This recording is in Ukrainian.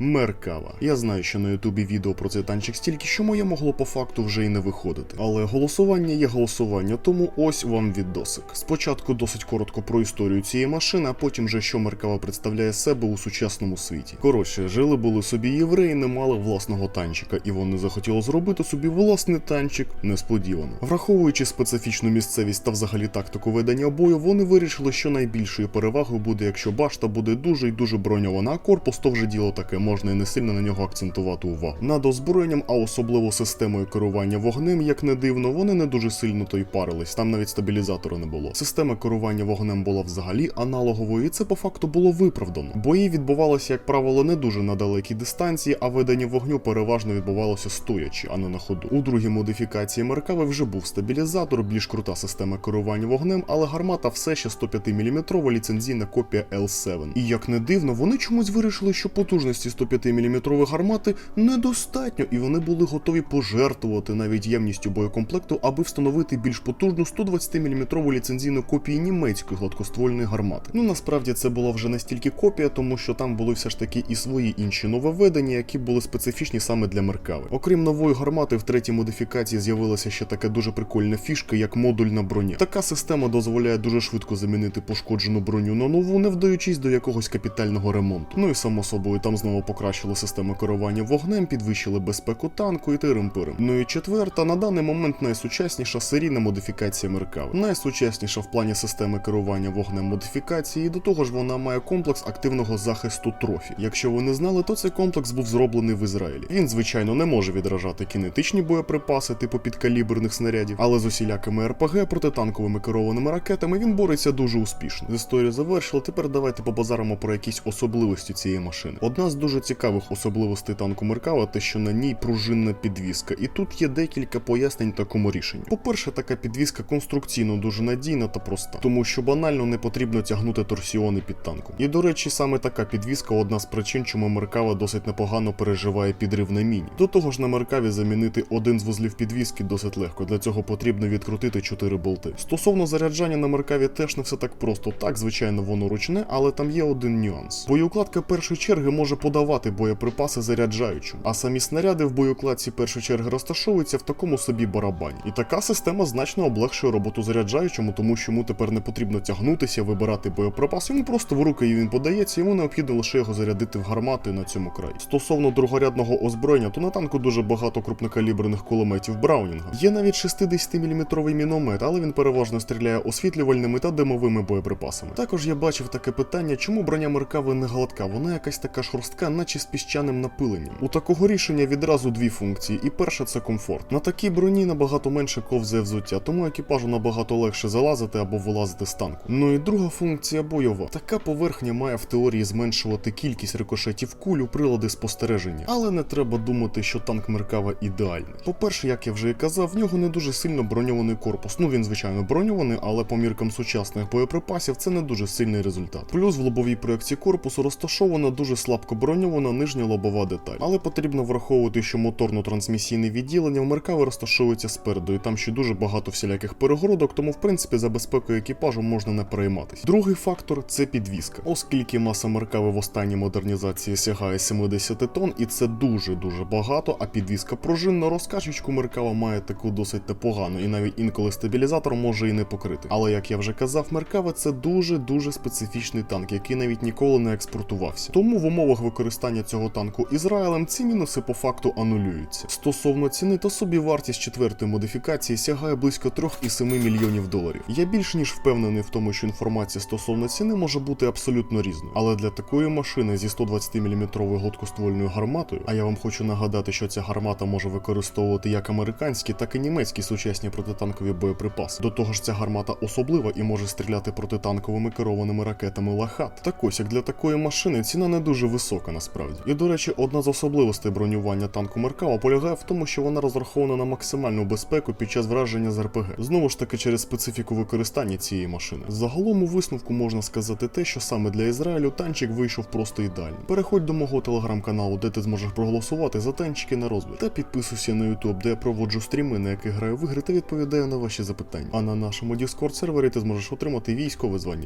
Меркава. Я знаю, що на Ютубі відео про цей танчик стільки, що моє могло по факту вже і не виходити. Але голосування є голосування, тому ось вам відосик. Спочатку досить коротко про історію цієї машини, а потім вже що Меркава представляє себе у сучасному світі. Коротше, жили були собі євреї, не мали власного танчика, і вони захотіли зробити собі власний танчик несподівано. Враховуючи специфічну місцевість та взагалі тактику ведення бою, вони вирішили, що найбільшою перевагою буде, якщо башта буде дуже і дуже броньована, а корпус то вже діло таке можна і не сильно на нього акцентувати увагу. Над озброєнням, а особливо системою керування вогнем, як не дивно, вони не дуже сильно то й парились. Там навіть стабілізатора не було. Система керування вогнем була взагалі аналоговою, і це по факту було виправдано. Бої відбувалися, як правило, не дуже на далекій дистанції, а ведення вогню переважно відбувалося стоячи, а не на ходу. У другій модифікації Меркави вже був стабілізатор, більш крута система керування вогнем, але гармата все ще 105 мм ліцензійна копія L7. І як не дивно, вони чомусь вирішили, що потужності 105 мм гармати недостатньо, і вони були готові пожертвувати навіть ємністю боєкомплекту, аби встановити більш потужну 120 мм ліцензійну копію німецької гладкоствольної гармати. Ну насправді це була вже не стільки копія, тому що там були все ж таки і свої інші нововведення, які були специфічні саме для Меркави. Окрім нової гармати, в третій модифікації з'явилася ще така дуже прикольна фішка, як модульна броня. Така система дозволяє дуже швидко замінити пошкоджену броню на нову, не вдаючись до якогось капітального ремонту. Ну і само собою там знову покращили систему керування вогнем, підвищили безпеку танку і тирим-пирим. Ну і четверта, на даний момент найсучасніша серійна модифікація Меркави. Найсучасніша в плані системи керування вогнем модифікації, і до того ж вона має комплекс активного захисту трофі. Якщо ви не знали, то цей комплекс був зроблений в Ізраїлі. Він, звичайно, не може відражати кінетичні боєприпаси, типу підкаліберних снарядів, але з усілякими РПГ протитанковими керованими ракетами він бореться дуже успішно. Історію завершили. Тепер давайте побазаримо про якісь особливості цієї машини. Одна з дуже цікавих особливостей танку Меркава, те, що на ній пружинна підвіска, і тут є декілька пояснень такому рішенню. По-перше, така підвіска конструкційно дуже надійна та проста, тому що банально не потрібно тягнути торсіони під танком. І до речі, саме така підвіска одна з причин, чому Меркава досить непогано переживає підрив на міні. До того ж, на Меркаві замінити один з вузлів підвіски досить легко. Для цього потрібно відкрутити 4 болти. Стосовно заряджання на Меркаві теж не все так просто. Так, звичайно, воно ручне, але там є один нюанс. Боєукладка першої черги може подавати боєприпаси заряджаючим, а самі снаряди в боєукладці першої черги розташовуються в такому собі барабані. І така система значно облегшує роботу заряджаючому, тому що йому тепер не потрібно тягнутися, вибирати боєприпас. Йому просто в руки він подається, йому необхідно лише його зарядити в гармати на цьому краї. Стосовно другорядного озброєння, то на танку дуже багато крупнокаліберних кулеметів Браунінга. Є навіть 60-мм міномет, але він переважно стріляє освітлювальними та димовими боєприпасами. Також я бачив таке питання, чому броня Меркави не гладка, вона якась така шорстка, наче з піщаним напиленням. У такого рішення відразу дві функції, і перша це комфорт. На такій броні набагато менше ковзає взуття, тому екіпажу набагато легше залазити або вилазити з танку. Ну і друга функція бойова. Така поверхня має в теорії зменшувати кількість рикошетів куль у прилади спостереження, але не треба думати, що танк Меркава ідеальний. По-перше, як я вже і казав, в нього не дуже сильно броньований корпус. Ну він звичайно броньований, але по міркам сучасних боєприпасів це не дуже сильний результат. Плюс в лобовій проекції корпусу розташована дуже слабко броньована нижня лобова деталь. Але потрібно враховувати, що моторно-трансмісійне відділення в Меркави розташовується спереду, і там ще дуже багато всіляких перегородок, тому в принципі за безпекою екіпажу можна не перейматись. Другий фактор це підвізка, оскільки маса Меркави в останній модернізації сягає 70 тонн, і це дуже дуже багато. А підвізка пружинна розкачечку Меркава має таку досить непогану, і навіть інколи стабілізатор може і не покрити. Але як я вже казав, Меркава це дуже дуже специфічний танк, який навіть ніколи не експортувався. Тому в умовах використання цього танку Ізраїлем ці мінуси по факту анулюються. Стосовно ціни, то собі вартість четвертої модифікації сягає близько 3,7 мільйонів доларів. Я більш ніж впевнений в тому, що інформація стосовно ціни може бути абсолютно різною. Але для такої машини зі 120 мм гладкоствольною гарматою, а я вам хочу нагадати, що ця гармата може використовувати як американські, так і німецькі сучасні протитанкові боєприпаси. До того ж, ця гармата особлива і може стріляти протитанковими керованими ракетами лахат. Так ось як для такої машини ціна не дуже висока насправді. І до речі, одна з особливостей бронювання танку Меркава полягає в тому, що вона розрахована на максимальну безпеку під час враження з РПГ. Знову ж таки, через специфіку використання цієї машини. Загалом у висновку можна сказати те, що саме для Ізраїлю танчик вийшов просто ідеально. Переходь до мого телеграм-каналу, де ти зможеш проголосувати за танчики на розбір, та підписуйся на YouTube, де я проводжу стріми, на яких граю в ігри та відповідаю на ваші запитання. А на нашому Discord сервері ти зможеш отримати військове звання.